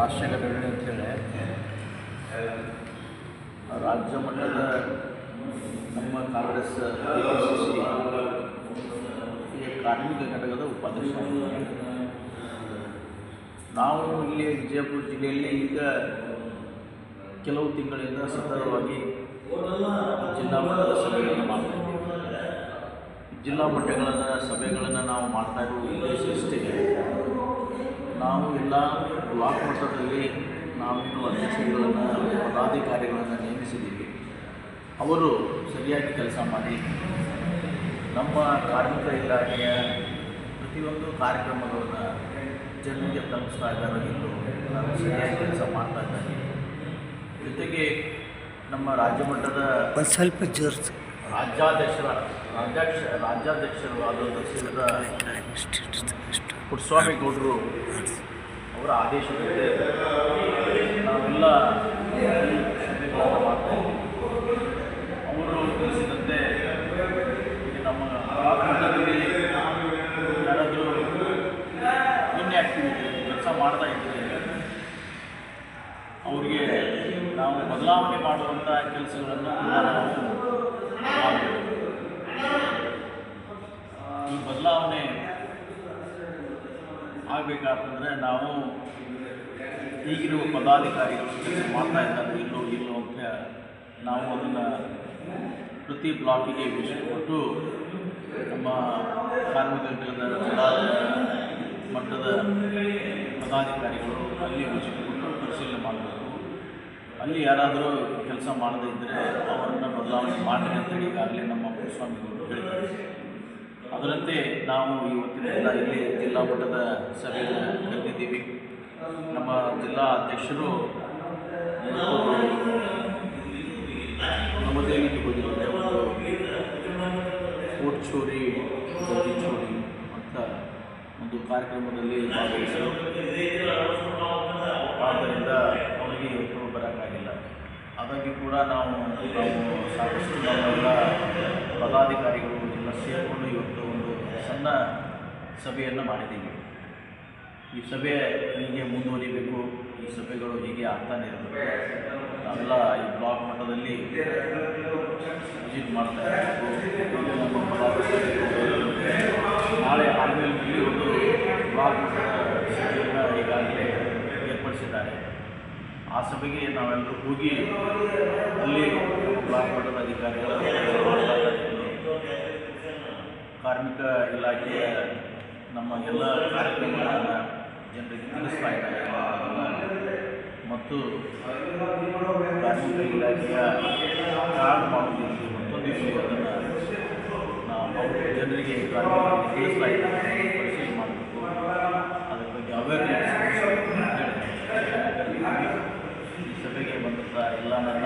ರಾಷ್ಟ್ರೀಯ ಘಟನೆ ಅಂತೇಳಿ ರಾಜ್ಯ ಮಟ್ಟದ ನಮ್ಮ ಕಾಂಗ್ರೆಸ್ ಕಾರ್ಮಿಕ ಘಟಕದ ಉಪಾಧ್ಯಕ್ಷ ನಾವು ಇಲ್ಲಿ ವಿಜಯಪುರ ಜಿಲ್ಲೆಯಲ್ಲಿ ಈಗ ಕೆಲವು ತಿಂಗಳಿಂದ ಸತತವಾಗಿ ಜಿಲ್ಲಾ ಮಟ್ಟದ ಸಭೆಗಳನ್ನು ಮಾಡ್ತಾ ಜಿಲ್ಲಾ ಮಟ್ಟಗಳನ್ನು ಸಭೆಗಳನ್ನು ನಾವು ಮಾಡ್ತಾ ಉದ್ದೇಶ ಇಷ್ಟೇ. ನಾವು ಎಲ್ಲ ಬ್ಲಾಕ್ ಮಟ್ಟದಲ್ಲಿ ನಾವೇನು ಅಧ್ಯಕ್ಷರುಗಳನ್ನು ಪದಾಧಿಕಾರಿಗಳನ್ನು ನೇಮಿಸಿದ್ದೀವಿ. ಅವರು ಸರಿಯಾಗಿ ಕೆಲಸ ಮಾಡಿ ನಮ್ಮ ಕಾರ್ಮಿಕ ಇಲಾಖೆಯ ಪ್ರತಿಯೊಂದು ಕಾರ್ಯಕ್ರಮಗಳನ್ನು ಜನರಿಗೆ ತಲುಪಿಸ್ತಾ ಇದ್ದಾರೆ ಎಂದು ನಾನು ಸರಿಯಾಗಿ ಕೆಲಸ ಮಾಡ್ತಾ ಇದ್ದಾರೆ. ಜೊತೆಗೆ ನಮ್ಮ ರಾಜ್ಯ ಮಟ್ಟದ ಸ್ವಲ್ಪ ಜೋರ್ಸ್. ರಾಜ್ಯಾಧ್ಯಕ್ಷರ ರಾಜ್ಯಾಧ್ಯಕ್ಷ ರಾಜ್ಯಾಧ್ಯಕ್ಷರು ಆದಂಥ ಶ್ರೀಯುತ ಪುಟ್ಟಸ್ವಾಮಿ ಗೌಡರು ಅವರ ಆದೇಶದಂತೆ ನಾವೆಲ್ಲ ಅವರು ತಿಳಿಸಿದಂತೆ ನಮ್ಮ ಮಟ್ಟದಲ್ಲಿ ಯಾರಾದರೂ ಇನ್ಆ್ಯಕ್ಟಿವಿಟಿ ಕೆಲಸ ಮಾಡ್ತಾ ಇದ್ದಾರೆ ಅವರಿಗೆ ನಾವು ಬದಲಾವಣೆ ಮಾಡುವಂಥ ಕೆಲಸಗಳನ್ನು ನಾವು ಈ ಬದಲಾವಣೆ ಆಗಬೇಕಾತಂದರೆ ನಾವು ಈಗಿರುವ ಪದಾಧಿಕಾರಿಗಳು ಮಾಡ್ತಾ ಇದ್ದಾರೆ, ಇಲ್ಲೋ ಇಲ್ಲೋ ಅಂತ ನಾವು ಅದನ್ನು ಪ್ರತಿ ಬ್ಲಾಕಿಗೆ ವಿಷಯ ಕೊಟ್ಟು ನಮ್ಮ ಕಾರ್ಮಿಕ ಘಟಕದ ಮಟ್ಟದ ಪದಾಧಿಕಾರಿಗಳು ಅಲ್ಲಿ ವಿಷಯ ಕೊಟ್ಟು ಪರಿಶೀಲನೆ ಮಾಡಬೇಕು. ಅಲ್ಲಿ ಯಾರಾದರೂ ಕೆಲಸ ಮಾಡದೇ ಇದ್ದರೆ ಅವರನ್ನು ಬದಲಾವಣೆ ಮಾಡಿ ಅಂತೇಳಿ ಈಗಾಗಲೇ ನಮ್ಮ ಸ್ವಾಮಿಗಳು ಹೇಳಿದ್ದಾರೆ. ಅದರಂತೆ ನಾವು ಇವತ್ತಿನ ದಿನ ಇಲ್ಲಿ ಜಿಲ್ಲಾ ಮಟ್ಟದ ಸಭೆಯನ್ನು ಕರೆದಿದ್ದೀವಿ ನಮ್ಮ ಜಿಲ್ಲಾ ಅಧ್ಯಕ್ಷರು ನವದೆಹಲಿಗೆ ಹೋಗಿದ್ದಾರೆ ಒಂದು ಓಟ್ ಚೋರಿ, ಗೋಧಿ ಚೋರಿ ಅಂತ ಒಂದು ಕಾರ್ಯಕ್ರಮದಲ್ಲಿ ಭಾಗವಹಿಸಲು ಆದ್ದರಿಂದ ಅವರಿಗೆ ಇವತ್ತು ಬರೋಕ್ಕಾಗಿಲ್ಲ. ಹಾಗಾಗಿ ಕೂಡ ನಾವು ನಾವು ಸಾಕಷ್ಟು ನಮ್ಮೆಲ್ಲ ಪದಾಧಿಕಾರಿಗಳು ಸೇರಿಕೊಂಡು ಇವತ್ತು ಒಂದು ಸಣ್ಣ ಸಭೆಯನ್ನು ಮಾಡಿದ್ದೀವಿ. ಈ ಸಭೆ ಹೀಗೆ ಮುಂದುವರಿಬೇಕು, ಈ ಸಭೆಗಳು ಹೀಗೆ ಆಗ್ತಾನೆ ಇರಬೇಕು. ನಾವೆಲ್ಲ ಈ ಬ್ಲಾಕ್ ಮಟ್ಟದಲ್ಲಿ ವಿಸಿಟ್ ಮಾಡ್ತಾ ಇರಬೇಕು. ನಾಳೆ ಆರ್ಮೇಲ್ನಲ್ಲಿ ಒಂದು ಬ್ಲಾಕ್ ಮಟ್ಟದ ಸಭೆಯನ್ನು ಈಗಾಗಲೇ ಏರ್ಪಡಿಸಿದ್ದಾರೆ. ಆ ಸಭೆಗೆ ನಾವೆಲ್ಲರೂ ಹೋಗಿ ಅಲ್ಲಿ ಬ್ಲಾಕ್ ಮಟ್ಟದ ಅಧಿಕಾರಿಗಳ ಕಾರ್ಮಿಕ ಇಲಾಖೆಯ ನಮ್ಮ ಎಲ್ಲ ಕಾರ್ಯಕ್ರಮಗಳನ್ನು ಜನರಿಗೆ ತಿಳಿಸ್ತಾ ಇದ್ದಾರೆ. ಮತ್ತು ಕಾರ್ಮಿಕ ಇಲಾಖೆಯ ಕಾರ್ಡ್ ಮಾಡುವುದಕ್ಕೆ ಮತ್ತೊಂದು ನಾವು ಜನರಿಗೆ ಕಾರ್ಮಿಕರಿಗೆ ತಿಳಿಸ್ತಾ ಇದ್ದಾರೆ. ಪರಿಶೀಲನೆ ಮಾಡಬೇಕು. ಅದರ ಬಗ್ಗೆ ಅವೇರ್ನೆಸ್ ಈ ಸಭೆಗೆ ಬಂದಂಥ ಎಲ್ಲ ನನ್ನ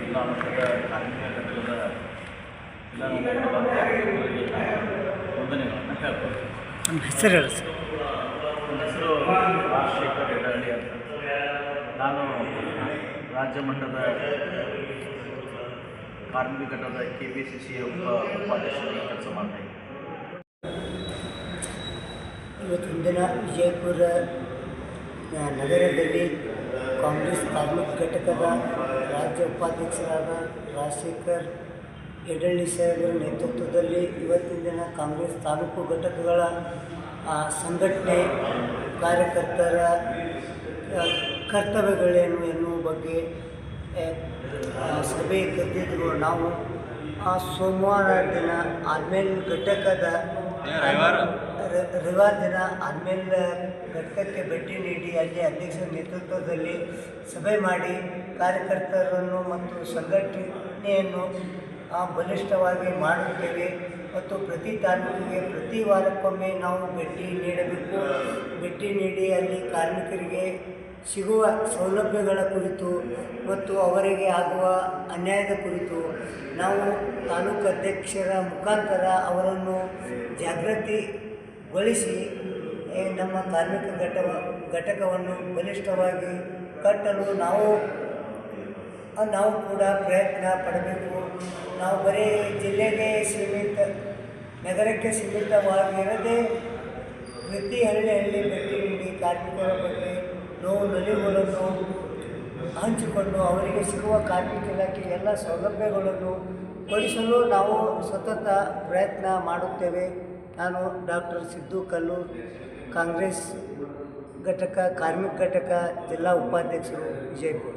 ಜಿಲ್ಲಾ ಮಟ್ಟದ ಕಾರ್ಮಿಕ ಘಟಕದ ಎಲ್ಲ ನನ್ನ ಪದಾಧಿಕಾರಿಗಳಿಗೆ ನಾನು ವಂದನೆಗಳನ್ನು ಹೇಳ್ಬೋದು ನಮ್ಮ ಹೆಸರು ಹೇಳಿ ಸರ್. ನನ್ನ ಹೆಸರು ರಾಜಶೇಖರ್ ಹೆಡಹಳ್ಳಿ ಅಂತ. ನಾನು ರಾಜ್ಯ ಮಟ್ಟದ ಕಾರ್ಮಿಕ ಘಟಕದ ಕೆ ಪಿ ಸಿ ಸಿ ಒಬ್ಬ ಉಪಾಧ್ಯಕ್ಷರಾಗಿ ಕೆಲಸ ಮಾಡ್ತಾ ಇವತ್ತಿನ ದಿನ ವಿಜಯಪುರ ನಗರದಲ್ಲಿ ಕಾಂಗ್ರೆಸ್ ಕಾರ್ಮಿಕ ಘಟಕದ ರಾಜ್ಯ ಉಪಾಧ್ಯಕ್ಷರಾದ ರಾಜಶೇಖರ್ ಯಡಳ್ಳಿ ಸಾಹೇಬರ ನೇತೃತ್ವದಲ್ಲಿ ಇವತ್ತಿನ ದಿನ ಕಾಂಗ್ರೆಸ್ ತಾಲೂಕು ಘಟಕಗಳ ಆ, ಸಂಘಟನೆ ಕಾರ್ಯಕರ್ತರ ಕರ್ತವ್ಯಗಳೇನು ಎನ್ನುವ ಬಗ್ಗೆ ಸಭೆ ಕರೆದಿದ್ರು ನಾವು ಆ ಸೋಮವಾರ ದಿನ ಆದ್ಮೇಲೆ ಘಟಕದ ರವಿವಾರ ದಿನ ಆದ್ಮೇಲೆ ಘಟಕಕ್ಕೆ ಭೇಟಿ ನೀಡಿ ಅಲ್ಲಿ ಅಧ್ಯಕ್ಷರ ನೇತೃತ್ವದಲ್ಲಿ ಸಭೆ ಮಾಡಿ ಕಾರ್ಯಕರ್ತರನ್ನು ಮತ್ತು ಸಂಘಟನೆಯನ್ನು ಬಲಿಷ್ಠವಾಗಿ ಮಾಡುತ್ತೇವೆ ಮತ್ತು ಪ್ರತಿ ತಾಲೂಕಿಗೆ ಪ್ರತಿ ವಾರಕ್ಕೊಮ್ಮೆ ನಾವು ಭೇಟಿ ನೀಡಬೇಕು. ಭೇಟಿ ನೀಡಿ ಅಲ್ಲಿ ಕಾರ್ಮಿಕರಿಗೆ ಸಿಗುವ ಸೌಲಭ್ಯಗಳ ಕುರಿತು ಮತ್ತು ಅವರಿಗೆ ಆಗುವ ಅನ್ಯಾಯದ ಕುರಿತು ನಾವು ತಾಲೂಕು ಅಧ್ಯಕ್ಷರ ಮುಖಾಂತರ ಅವರನ್ನು ಜಾಗೃತಿಗೊಳಿಸಿ ನಮ್ಮ ಕಾರ್ಮಿಕ ಘಟ ಘಟಕವನ್ನು ಬಲಿಷ್ಠವಾಗಿ ಕಟ್ಟಲು ನಾವು ನಾವು ಕೂಡ ಪ್ರಯತ್ನ ಪಡಬೇಕು. ನಾವು ಬರೀ ಜಿಲ್ಲೆಗೆ ಸೀಮಿತ, ನಗರಕ್ಕೆ ಸೀಮಿತವಾಗಿರದೆ ಪ್ರತಿ ಹಳ್ಳಿ ಹಳ್ಳಿ ಭೇಟಿ ನೀಡಿ ಕಾರ್ಮಿಕರ ಬಗ್ಗೆ ನೋವು ನಲಿಗಳನ್ನು ಹಂಚಿಕೊಂಡು ಅವರಿಗೆ ಸಿಗುವ ಕಾರ್ಮಿಕ ಇಲಾಖೆ ಎಲ್ಲ ಸೌಲಭ್ಯಗಳನ್ನು ಕೊಡಿಸಲು ನಾವು ಸತತ ಪ್ರಯತ್ನ ಮಾಡುತ್ತೇವೆ. ನಾನು ಡಾಕ್ಟರ್ ಸಿದ್ದು ಕಲ್ಲೂರ್, ಕಾಂಗ್ರೆಸ್ ಘಟಕ, ಕಾರ್ಮಿಕ ಘಟಕ, ಜಿಲ್ಲಾ ಉಪಾಧ್ಯಕ್ಷರು, ವಿಜಯಪುರ.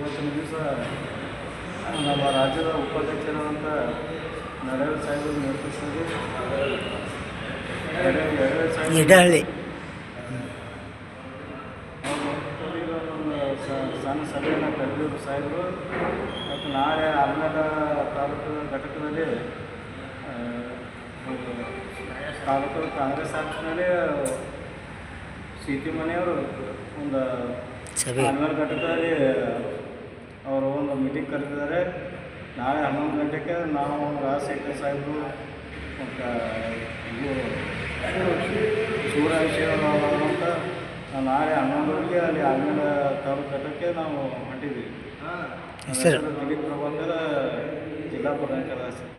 ಇವತ್ತಿನ ದಿವಸ ನಮ್ಮ ರಾಜ್ಯದ ಉಪಾಧ್ಯಕ್ಷರಾದಂಥ ನರೇಂದ್ರ ಸಾಹೇಬರ ನೇತೃತ್ವದಲ್ಲಿ ನಡೆ- ನರೇಂದ್ರ ಸಾಹೇಬ್ ನೇತೃತ್ವದಲ್ಲಿ ಒಂದು ಸಣ್ಣ ಸಭೆಯನ್ನು ಕರೆದಿದ್ದರು ಸಾಹೇಬರು ಮತ್ತು ನಾಳೆ ಆಲ್ಮೇಲ ತಾಲೂಕು ಘಟಕದಲ್ಲಿ ತಾಲೂಕು ಕಾಂಗ್ರೆಸ್ ಆಫೀಸ್ನಲ್ಲಿ ಸಿಟಿ ಮನೆಯವರು ಒಂದು. ಆಲ್ಮೇಲ ಘಟಕದಲ್ಲಿ ಅವರು ಒಂದು ಮೀಟಿಂಗ್ ಕರೆದಿದ್ದಾರೆ. ನಾಳೆ ಹನ್ನೊಂದು ಗಂಟೆಗೆ ನಾವು ರಾಜಶೇಖರ್ ಸಾಹೇಬರು ಮತ್ತು ಇದು ಸೂರ್ಯಶೇಖರ್ ಅಂತ ನಾಳೆ ಹನ್ನೊಂದರಿಗೆ ಅಲ್ಲಿ ಆಮೇಲೆ ತಾಲೂಕು ಘಟಕಕ್ಕೆ ನಾವು ಹೊಂಟಿದ್ದೀವಿ. ಮೀಟಿಂಗ್ ದಿಲೀಪ್ ಪ್ರಭಾಕರ್ ಜಿಲ್ಲಾ ಪ್ರಧಾನ ಕಾರ್ಯದರ್ಶಿ.